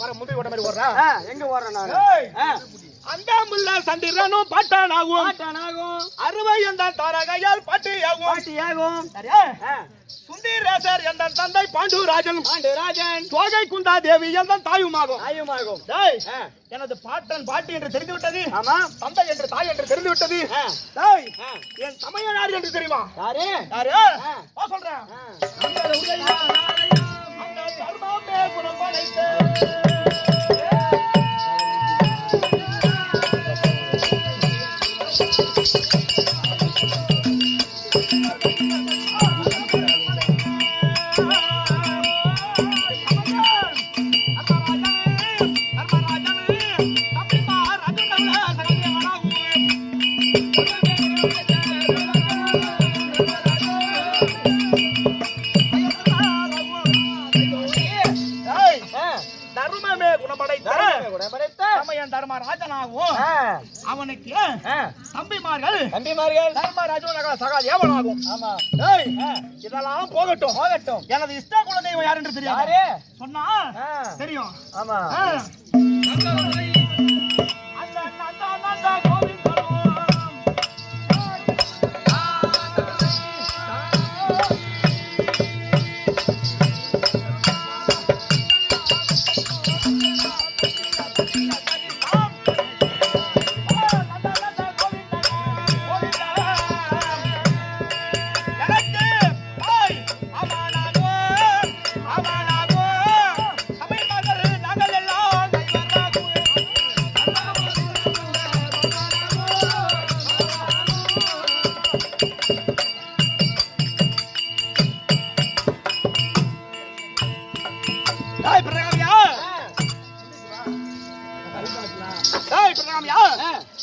பாரு முந்திரி ஓட்ட மாதிரி ஓடுறா. எங்க ஓடுறேன் நானு? அந்தாம்புள்ள சந்திரனும் பட்டானாகும். பாட்டானாகும். அறுவை என்ற தாரகையால் பாட்டியாகும். பாட்டியாகும். சரியா? சுந்தரேசர் என்ற தந்தை பாண்டுராஜன். பாண்டுராஜன். தோகை குந்தா தேவி என்ற தாயுமாகும். ஆயுமாகும் டேய், எனது பாட்டன் பாட்டி என்று தெரிந்து விட்டது ஆமா. தந்தை என்று தாய் என்று தெரிந்து விட்டது டேய். என் சமயனார் என்று தெரியுமா? யாரு? யாரு? சொல்றேன். தர்மாமே குணம் படைத்தேன் ஆ, தம்பிமார்கள் தம்பிமார்கள். சகாதேவனாகும் ஆமா. இதெல்லாம் போகட்டும். போகட்டும். எனது இஷ்ட குலதெய்வம் யார் என்று தெரியாது? யாரு? சொன்னா தெரியும். ஆமா.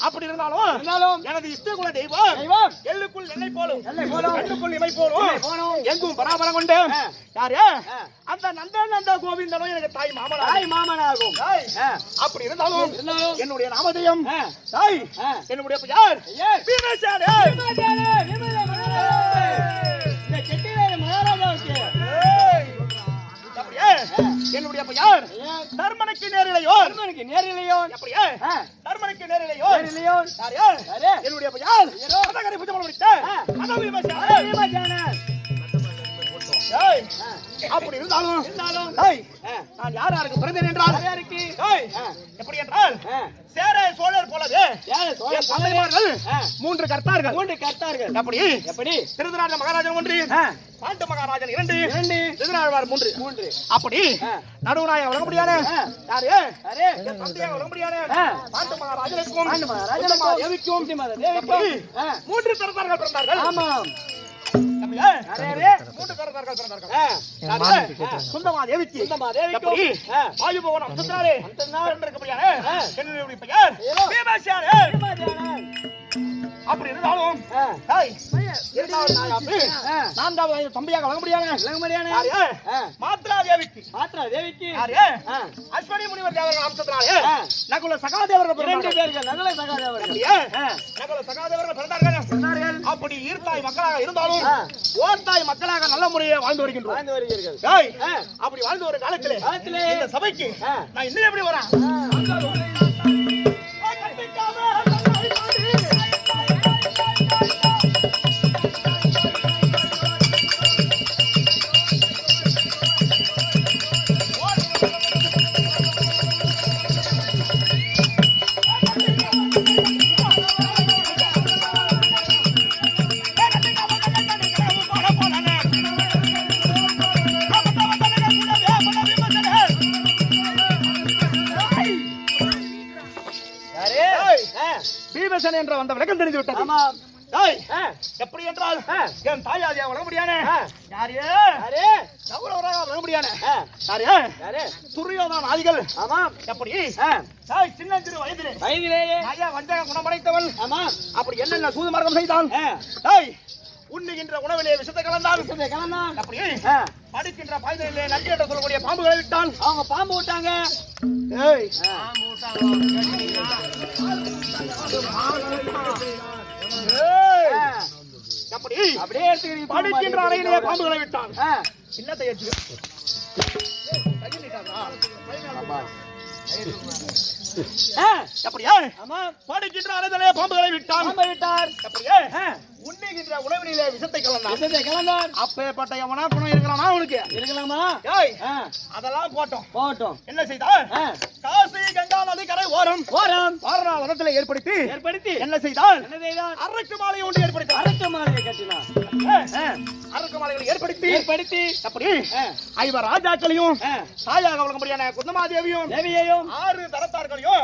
அப்படி இருந்தாலும் எனது இஷ்டகுல தெய்வம் எள்ளுக்குள் எண்ணெய் போலும். கண்ணுக்குள் இமை போலும் எங்கும் பராபரம் கொண்டு. யாரு. அந்த நந்த நந்த கோவிந்தனும் எனக்கு தாய் மாமனா தாய் மாமனாகும் அப்படி இருந்தாலும் என்னுடைய நாமதேயம் தாய். என்னுடைய பெயர் ஐயர். பீமசேனே. தர்மனுக்கு நேரிலையோ அப்படியே தர்மனுக்கு நேரிலையோ நேரிலையோ யாரு யாரு? என்னுடைய ஐயரோ. கதகரி புஜமலம் முடித்த. ஏய். அப்படி இருந்தாலும் நான் யார் யாருக்கு பிறந்தேன் என்றால் யாருக்கு? எப்படி என்றால் சேர சோழர் போலவே ஆ, மூன்று கர்த்தார்கள். மூன்று கர்த்தார்கள். அப்படி எப்படி? திருதராஜ மகாராஜன் ஒன்று பாண்டு மகாராஜன் இரண்டு இரண்டு. திருநாழ்வார் மூன்று. மூன்று. அப்படி. நடுவனாய வழங்க முடியாது. யாரு? தந்தையாக வழங்க முடியாது. பாண்டு மகாராஜனுக்கும் தேவிக்கும் மூன்று கர்த்தார்கள் பிறந்தார்கள். ஆமாம்? மூன்று கர்த்தார்கள் பிறந்தார்கள். சுந்தமா தேவிக்கு ஆ, வாயுபவன் அம்சத்தினாலே அம்சத்தினால் பிறந்திருக்கபடியானே ஆ. என்னுடைய பெயர். அப்படி இருந்தாலும் நான்காவது தம்பியாக வழங்க முடியாது. விளங்கும்படியான யாரு? ஆ, மாத்ரா தேவிக்கு. மாத்ரா தேவிக்கு. அஸ்வனி முனிவர் தேவர்கள் அம்சத்தினாலே. நகுல சகாதேவர்கள் பிறந்தார்கள். பேர்கள் நகல சகாதேவர்கள். நகுல சகாதேவர்கள் பிறந்தார்கள். சொன்னார்கள் அப்படி ஈர்த்தாய் மக்களாக இருந்தாலும். ஓர்த்தாய் மக்களாக நல்ல முறையை வாழ்ந்து வருகின்றோம். வாழ்ந்து வருகிறீர்கள். அப்படி வாழ்ந்து ஒரு காலத்திலே காலத்திலே. இந்த சபைக்கு. நான் இன்னும் எப்படி வரேன்? விளக்கம் தெரிந்து விட்டது ஆமாம் டேய், ஆ, எப்படி என்றால். என் தாயாதியா வளர முடியானே. யாரு? யாரு? கௌரவராக வளர முடியானே? யாரு? யாரு? துரியோதான் ஆதிகள் ஆமாம் எப்படி? ஆ, டேய், சின்ன சிறு வயதிலே. வயதிலேயே ஐயா வஞ்சக குணமடைத்தவள் ஆமாம் அப்படி என்னென்ன சூது மார்க்கம் செய்தான் டேய், உண்ணுகின்ற உணவிலே விஷத்தை கலந்தான். விசுத்தை கலந்தான். அப்படி ஆ, படிக்கின்ற பாய்தலிலே நன்றி என்று சொல்லக்கூடிய பாம்புகளை விட்டான் அவங்க பாம்பு விட்டாங்க. அப்படியே படிக்கின்ற மாதிரி அறையிலே பாம்புகளை விட்டான். என்னத்தை அப்படியா. படிக்கின்ற அறையிலே பாம்புகளை விட்டான். விட்டார். அப்படியே. உண்ணுகின்ற உணவிலே விஷத்தை கலந்தான். விசுத்தை கலந்தான். அப்பேற்பட்ட எவனா குணம் இருக்கிறானா அவனுக்கு? இருக்கலாமா? ஏய் அதெல்லாம் போட்டோம். போகட்டும் என்ன செய்தான் ஆ, காசி கங்கா நதி கரை ஓரம். போறோம் வாரணாவதத்தில் ஏற்படுத்தி ஏற்படுத்தி என்ன செய்தான் என்ன செய்தான் அரக்கு மாலை ஒன்று ஏற்படுத்தி. அரக்க மாலையை கட்டினான் அரக்கு மாலைகளை ஏற்படுத்தி ஏற்படுத்தி அப்படி ஐவர் ராஜாக்களையும் தாயாக வழங்கப்படியான குந்தமாதேவியும் தேவியையும் ஆறு தரத்தார்களையும்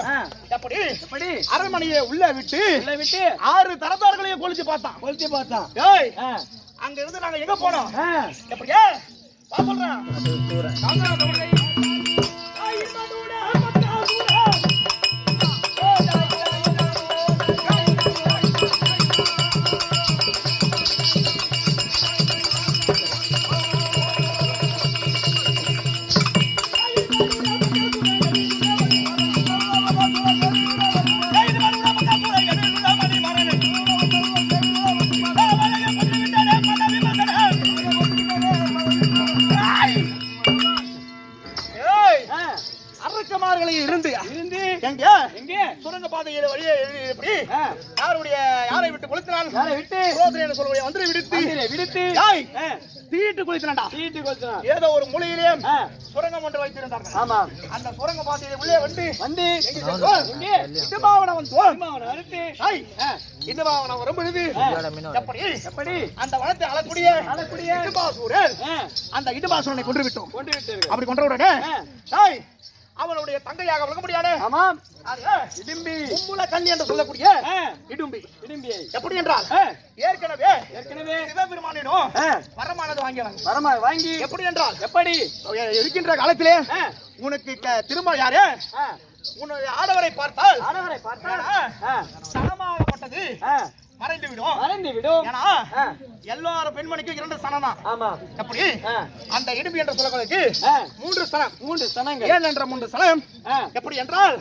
எப்படி எப்படி? அரண்மனையை உள்ள விட்டு உள்ள விட்டு ஆறு தரத்தார்களையும் கொளுத்தி பார்த்தான். கொளுத்தி பார்த்தான் ஏய் அங்க இருந்து நாங்க எங்க போனோம்? எப்படியா? வா யாருடைய யாரை விட்டு கொளுத்தினான்? யாரை விட்டு? குரோதனை என்று சொல்லக்கூடிய மந்திரை விடுத்து விடுத்து தீட்டு குளித்தினான்டா. தீட்டு கொளுத்தினான். ஏதோ ஒரு மூலையிலே சுரங்கம் ஒன்று வைத்திருந்தார்கள். ஆமா. அந்த சுரங்க பாதையில உள்ளே வந்து வந்து வந்தோம் அவனை அறுத்து வரும் பொழுது ஆ, எப்படி? எப்படி? அந்த வனத்தை அளக்கூடிய அழக்கூடிய இடுபாசூரன். அந்த இடுபாசூரனை கொன்று விட்டோம் கொண்டு விட்டீர்கள் அப்படி கொன்ற உடனே அவனுடைய தங்கையாக வழங்க முடியாது. ஆமாம்? இடும்பி. உம்முல கண்ணி என்று சொல்லக்கூடிய இடும்பி. இடும்பியை எப்படி என்றால் ஏற்கனவே ஏற்கனவே சிவபெருமானிடம் வரமானது வாங்கினாங்க வரமா வாங்கி. எப்படி என்றால் எப்படி? இருக்கின்ற காலத்திலே உனக்கு திரும்ப யாரு? உன்னுடைய ஆடவரை பார்த்தால் ஆடவரை பார்த்தால்? சனமாகப்பட்டது. மறைந்து விடும். மறைந்து விடும். ஏன்னா பெண்மணிக்கும் இரண்டு சனம் தான் ஆமா. எப்படி? ஆ, அந்த இடும்பி என்று சொல்லக்கூடியது ஆ, மூன்று சனம். மூன்று ஸ்தனங்கள் ஏன் என்ற மூன்று சனம்? எப்படி என்றால்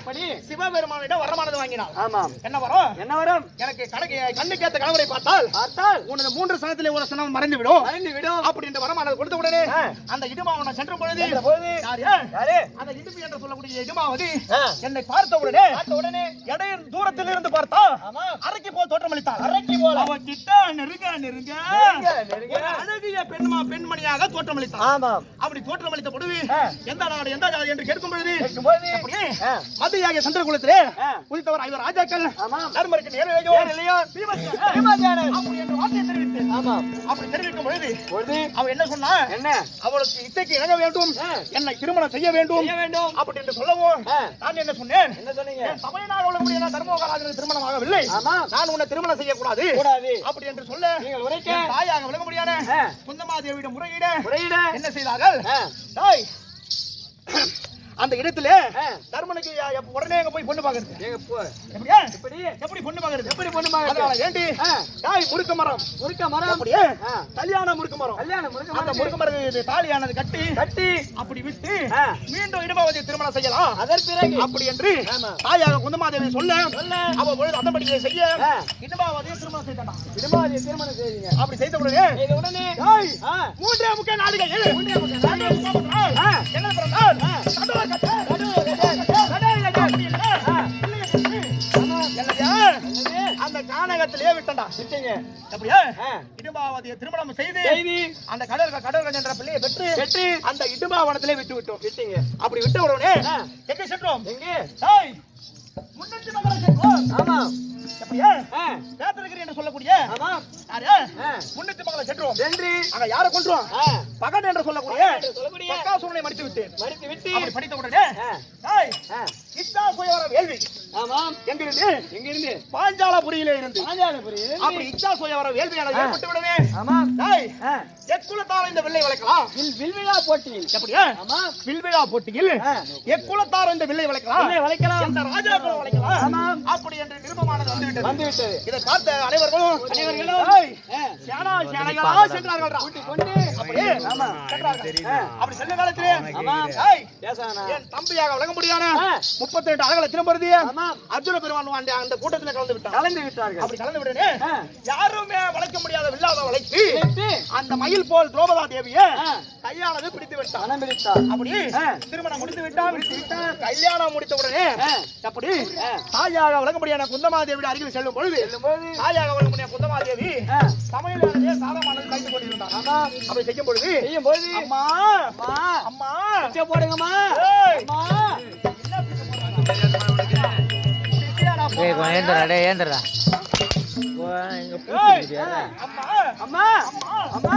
சிவபெருமானிடம் வரமானது வாங்கினாள். ஆமாம் என்ன வரும்? என்ன வரும்? எனக்கு கணக்கு கண்ணுக்கேத்த கணவரை பார்த்தால் பார்த்தால் உனது மூன்று சனத்திலே ஒரு சனம் மறைந்து விடும் மறைந்து விடும். அப்படி என்று வரமானது கொடுத்த உடனே. அந்த இடுமாவன சென்ற பொழுது அந்த இடும்பி என்று சொல்லக்கூடிய இடுமாவது என்னை பார்த்த உடனே பார்த்த உடனே இடையில் தூரத்தில் இருந்து பார்த்தா ஆமா. அரைக்கு போல் தோற்றமளித்தாள். அரைக்கு போல. அவ கிட்ட நெருங்க. நெருங்க அழகிய பெண்மா பெண்மணியாக தோற்றமளித்தாள் ஆமாம். அப்படி தோற்றமளித்த பொழுது. எந்த நாடு எந்த ஜாதி என்று கேட்கும் பொழுது மத்தியாக சந்திரகுலத்திலே உதித்தவர் ஐவர் ராஜாக்கள். தர்மருக்கு. பீமசேனன். அப்படி என்று வார்த்தையை தெரிவித்து ஆமாம். அப்படி தெரிவிக்கும் பொழுது பொழுது? அவ என்ன சொன்னா? என்ன? அவளுக்கு இசைக்கு இணங்க வேண்டும். என்னை திருமணம் செய்ய வேண்டும். செய்ய வேண்டும். அப்படி என்று சொல்லவும் நான் என்ன சொன்னேன்? என்ன சொன்னீங்க? தமிழனாக உள்ள முடியாத தர்மோகராஜனுக்கு திருமணம் ஆகவில்லை ஆமாம். நான் உன்னை திருமணம் செய்யக்கூடாது கூடாது அப்படி என்று சொல்ல நீங்கள் உரைக்க. தாயாக விளங்க முடியாத. குந்தமாதேவியிடம் முறையிட முறையிட என்ன செய்தார்கள்? தாய் அந்த இடத்துல தர்மனுக்கு உடனே அங்க போய் பொண்ணு பாக்குறது. எங்க எப்படி? எப்படி பொண்ணு பாக்குறது? எப்படி பொண்ணு வேண்டி ஆ, தாய் முறுக்க மரம். முறுக்க மரம்? அப்படியே கல்யாண முறுக்க மரம். கல்யாணம் முறுக்க அந்த மரம். முறுக்க மரம் தாலியானது கட்டி கட்டி. அப்படி விட்டு மீண்டும் இடுபாவதியை திருமணம் செய்யலாம். அதன் பிறகு. அப்படி என்று. தாயாக குந்தமாதேவி சொல்ல அவ பொழுது அந்தபடியை செய்ய ஆ, இடுபாவதியை திருமணம் செய்தான்? திருமாதியை திருமணம் செய்வீங்க அப்படி செய்த உடனே உடனே. மூன்றே முக்கிய நாடுகள் மூன்றே முக்கிய நான்கே அப்படியா? திருமணம் செய்து அந்த கடல் கடல் என்ற பிள்ளையை பெற்று கெட்டு அந்த இடுபாவனத்திலே விட்டு விட்டோம் விட்டீங்க. அப்படி விட்ட உடனே ஆ, எங்க சென்றோம்? எங்கே? தாய் முன்னூத்தி மகளை சென்றோம். ஆமா. எப்படியா ஆ, பேத்திருக்கிறேன் என்று சொல்லக்கூடிய முன்னூத்தி மகளை சென்றோம். வென்றி அங்க யாரை கொன்றோம்? ஆ, பகன் என்று சொல்லக்கூடிய சொல்லக்கூடிய பக்காசுரனை மடித்து விட்டேன் மடித்து விட்டு படித்த உடனே இத்தா வேள்வி. ஆமாம். எங்கிருந்து? எங்கிருந்து? பாஞ்சாலபுரியிலே இருந்து. பாஞ்சாலபுரி அப்படி இச்சா சுயவர வேள்வியானது ஏற்பட்டு விடவே ஆமாம். டேய், எக்குலத்தார் இந்த வில்லை வளைக்கலாம் வில் வில்விழா போட்டியில். எப்படியா ஆமாம். வில்விழா போட்டியில். எக்குலத்தார் இந்த வில்லை வளைக்கலாம் வில்லை வளைக்கலாம். எந்த ராஜாக்களும் வளைக்கலாம் ஆமாம். அப்படி என்று நிருபமானது வந்துவிட்டது. வந்துவிட்டது. இதை பார்த்த அனைவர்களும் அனைவர்களும் சேனா சேனைகளா சென்றார்கள்டா. கொண்டு அப்படியே ஆமா சென்றார்கள். அப்படி செல்ல காலத்திலே ஆமாம். டேய், பேசானா? என் தம்பியாக விளங்க முடியாத? ஆ. முப்பத்தி ரெண்டு அழகு லட்சம் வருது ஆமாம். அர்ஜுன பெருமான் அந்த அந்த கூட்டத்தில் கலந்து விட்டான். கலந்து விட்டார்கள். அப்படி கலந்து விட்டனே. யாருமே வளைக்க முடியாத வில்லாத வளைத்து அந்த மயில் போல் திரௌபதா தேவியை கையானது பிடித்து பிடித்தார் அப்படி. திருமணம் முடித்து விட்டான். கல்யாணம் முடித்த உடனே அப்படி. தாயாக விளங்க முடியாத குந்தமாதேவி அருகில் செல்லும் பொழுது தாயாக விளங்க முடியாத குந்தமாதேவி சமையலானதே சாதமானது கைத்து கொண்டிருந்தான் ஆமாம் அப்படி செய்யும் பொழுது செய்யும்போது அம்மா அம்மா அம்மா. போடுங்கம்மா. அம்மா. ஏய் கொஞ்சம் ஏந்திரா டேய் ஏந்திரா அம்மா அம்மா அம்மா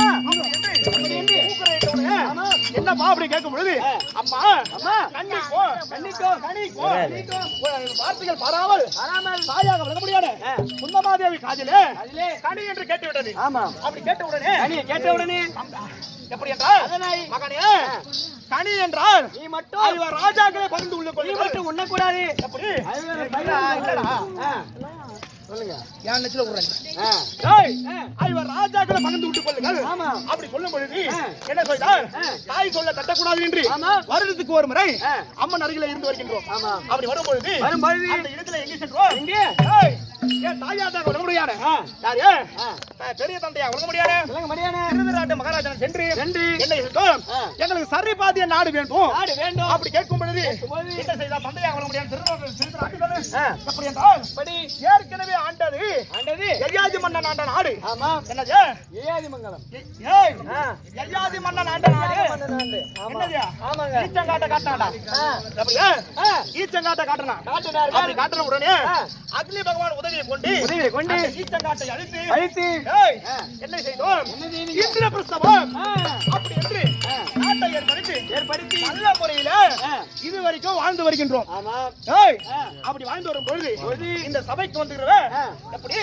அம்மா என்னப்பா அப்படி கேட்கும் பொழுது அம்மா அம்மா கண்ணிக்கோ கண்ணிக்கோ கண்ணிக்கோ வார்த்தைகள் பாராமல் வராமல் தாயாக குந்தமாதேவி காதிலே கனி என்று கேட்டு விட்டது ஆமா அப்படி கேட்ட உடனே கேட்ட உடனே எப்படி என்றால் மகனே கனி என்றால் நீ மட்டும் ஐவர் ராஜாக்களை பகிர்ந்து உள்ள கொள்ளுங்கள் மட்டும் உண்ணக்கூடாது. எப்படி? சொல்லுங்க. விடுறேன் ராஜாக்களை பகிர்ந்து விட்டுக் கொள்ளுங்கள். அப்படி சொல்லும் பொழுது. என்ன சொல்றார். தாய் சொல்ல தட்டக்கூடாது என்று வருடத்துக்கு ஒரு முறை அம்மன் அருகில இருந்து வருகின்றோம். அப்படி வரும் பொழுது அந்த இடத்துல எங்கே சென்றோம்? எங்கே? எங்களுக்கு சரி பாதிய நாடு வேண்டும். அப்படி கேட்கும் பொழுது என்ன முடியாத. என்றால் படி ஏற்கனவே ஆண்டது. ஆண்டது. எய்யாதி மன்னன் ஆண்ட நாடு. ஆமா. என்னது? ஏயாதி மங்கலம். ஏ- ஏய் ஆ, எய்யாதி மன்னன் ஆண்ட நாடு. என்னது? ஆமாங்க. ஈச்சங்காட்ட காட்டாடா அப்படியா ஈச்சங்காட்ட காட்டனா அப்படி உடனே. அக்னி பகவான் உதவியை கொண்டு உதவியை கொண்டு அழித்து அழித்து. என்ன செய்தோம்? என்ன செய்தீங்க? இந்திர பிரஸ்தவம் ஆ, அப்படி என்று நாட்டை ஏற்படுத்தி ஏற்படுத்தி நல்ல முறையில இது வரைக்கும் வாழ்ந்து வருகின்றோம். அப்படி வாழ்ந்து வரும் பொழுது இந்த சபைக்கு வந்துக்கிறவ ஆ. எப்படி